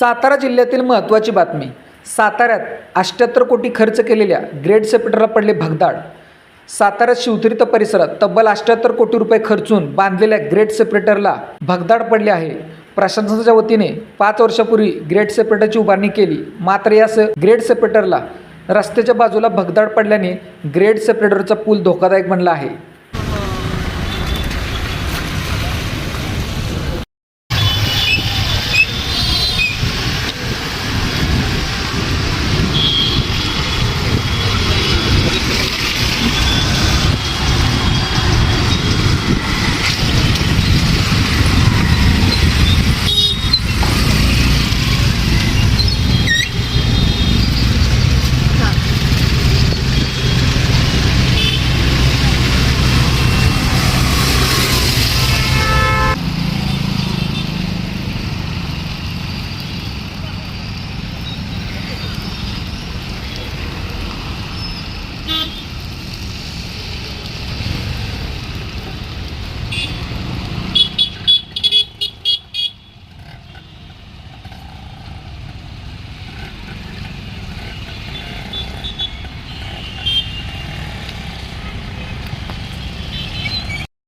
सातारा जिल्ह्यातील महत्त्वाची बातमी. साताऱ्यात अष्ट्याहत्तर कोटी खर्च केलेल्या ग्रेड सेप्रेटरला पडले भगदाड. साताऱ्यात शिवतीर्थ परिसरात तब्बल अष्ट्याहत्तर कोटी रुपये खर्चून बांधलेल्या ग्रेड सेपरेटरला भगदाड पडले आहे. प्रशासनाच्या वतीने पाच वर्षापूर्वी ग्रेड सेपरेटरची उभारणी केली. मात्र या स ग्रेड सेपरेटरला रस्त्याच्या बाजूला भगदाड पडल्याने ग्रेड सेपरेटरचा पूल धोकादायक बनला आहे.